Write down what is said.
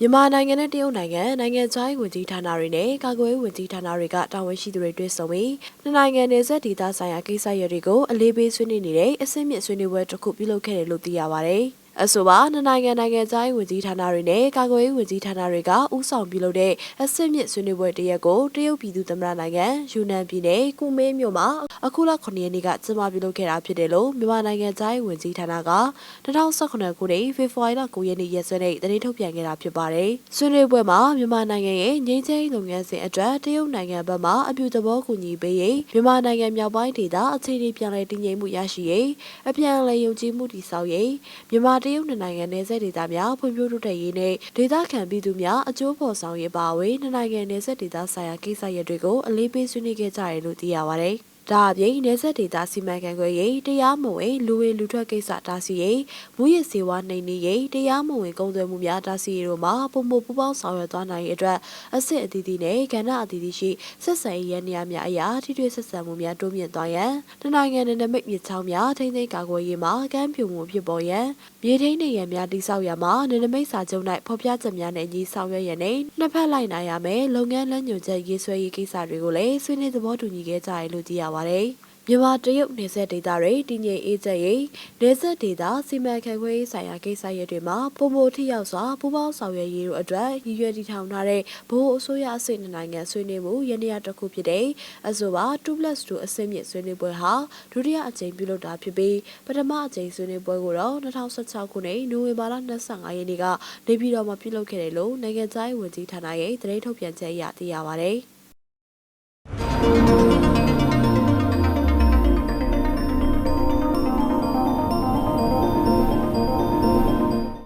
မြန်မာနိုင်ငံနဲ့တရုတ်နိုင်ငံနိုင်ငံခြားရေးဝန်ကြီးဌာနတွေနဲ့ကာကွယ်ရေးဝန်ကြီးဌာနတွေကတာဝန်ရှိသူတွေတွေ့ဆုံပြီးနှစ်နိုင်ငံနယ်စပ်ဒေသဆိုင်ရာကိစ္စရပ်တွေကိုအလေးပေးဆွေးနွေးနေတဲ့အဆင့်မြင့်ဆွေးနွေးပွဲတစ်ခုပြုလုပ်ခဲ့တယ်လို့သိရပါဗျ။ အဆိုပါနှစ်နိုင်ငံနိုင်ငံခြားရေးဝန်ကြီးဌာနတွေနဲ့ကာကွယ်ရေးဝန်ကြီးဌာနတွေကဥဆောင်ပြုလုပ်တဲ့အဆင့်မြင့်ဆွေးနွေးပွဲတစ်ရက်ကိုတရုတ်ပြည်သူ့သမ္မတနိုင်ငံယူနန်ပြည်နယ်ကူမင်းမြို့မှာအခုလ9ရက်နေ့ကကျင်းပပြုလုပ်ခဲ့တာဖြစ်တယ်လို့မြန်မာနိုင်ငံခြားရေးဝန်ကြီးဌာနက2018ခုနှစ်ဖေဖော်ဝါရီလ9ရက်နေ့ရက်စွဲနဲ့သတင်းထုတ်ပြန်ခဲ့တာဖြစ်ပါတယ်။ဆွေးနွေးပွဲမှာမြန်မာနိုင်ငံရဲ့ငြိမ်းချမ်းရေးလုပ်ငန်းစဉ်အတွက်တရုတ်နိုင်ငံဘက်မှအပြုသဘောကူညီပေးရေးမြန်မာနိုင်ငံမြောက်ပိုင်းဒေသအခြေအနေပြန်လည်တည်ငြိမ်မှုရရှိရေးအပြန်အလှန်ယုံကြည်မှုတည်ဆောက်ရေးမြန်မာတရုတ်နှစ်နိုင်ငံနယ်စပ်ဒေသများဖွံ့ဖြိုးတိုးတက်ရေးနဲ့ဒေသခံပြည်သူများအကျိုးဖော်ဆောင်ရေးပါဝင်နှစ်နိုင်ငံနယ်စပ်ဒေသဆိုင်ရာကိစ္စရပ်တွေကိုအလေးပေးဆွေးနွေးခဲ့ကြတယ်လို့သိရပါတယ်။ ဒါအပြင်နေဆက်ဒေတာစီမံခန့်ခွဲရေးတရားမဝင်လူဝင်လူထွက်ကိစ္စတားဆီးရေးမူရစ်စေဝါနှိမ်နင်းရေးတရားမဝင်ကုန်သွယ်မှုများတားဆီးရေးတို့မှာပုံမပူပေါင်းဆောင်ရွက်သွားနိုင်ရေးအတွက်အစစ်အသီးသီးနဲ့ကဏ္ဍအသီးသီးရှိဆက်ဆံရေးရန်နေရာများအရာထိတွေ့ဆက်ဆံမှုများတိုးမြင့်သွားရန်တနိုင်ငံနယ်နိမိတ်မြစ်ချောင်းများထိမ့်သိမ်းကာကွယ်ရေးမှာကမ်းပြူမှုဖြစ်ပေါ်ရန်မြေထိန်းနေရန်များတိစောက်ရမှာနယ်နိမိတ်စာချုပ်၌ဖော်ပြချက်များနဲ့ညီဆောင်ရွက်ရန်နဲ့နှစ်ဖက်လိုက်နိုင်ရမယ်လုပ်ငန်းလမ်းညွှန်ချက်ရေးဆွဲရေးကိစ္စတွေကိုလည်းဆွေးနွေးသဘောတူညီခဲ့ကြတယ်လို့သိရပါတယ်။မြန်မာတရုတ်နယ်စပ်ဒေသတွေတည်ငြိမ်အေးချမ်းရေးနယ်စပ်ဒေသစီမံခန့်ခွဲရေးဆိုင်ရာကိစ္စရပ်တွေမှာပုံမထိရောက်စွာပူးပေါင်းဆောင်ရွက်ရေးတို့အတွက်ရည်ရွယ်တည်ထောင်ထားတဲ့ဗဟိုအစိုးရအစိတ်နိုင်ငံဆွေးနွေးမှုရနေရတစ်ခုဖြစ်တဲ့အဆိုပါ 2+2 အဆင့်မြင့်ဆွေးနွေးပွဲဟာဒုတိယအကြိမ်ပြုလုပ်တာဖြစ်ပြီးပထမအကြိမ်ဆွေးနွေးပွဲကိုတော့2016ခုနှစ်နိုဝင်ဘာလ25ရက်နေ့ကနေပြည်တော်မှာပြုလုပ်ခဲ့တယ်လို့နိုင်ငံခြားရေးဝန်ကြီးဌာနရဲ့သတင်းထုတ်ပြန်ချက်အရသိရပါဗျ။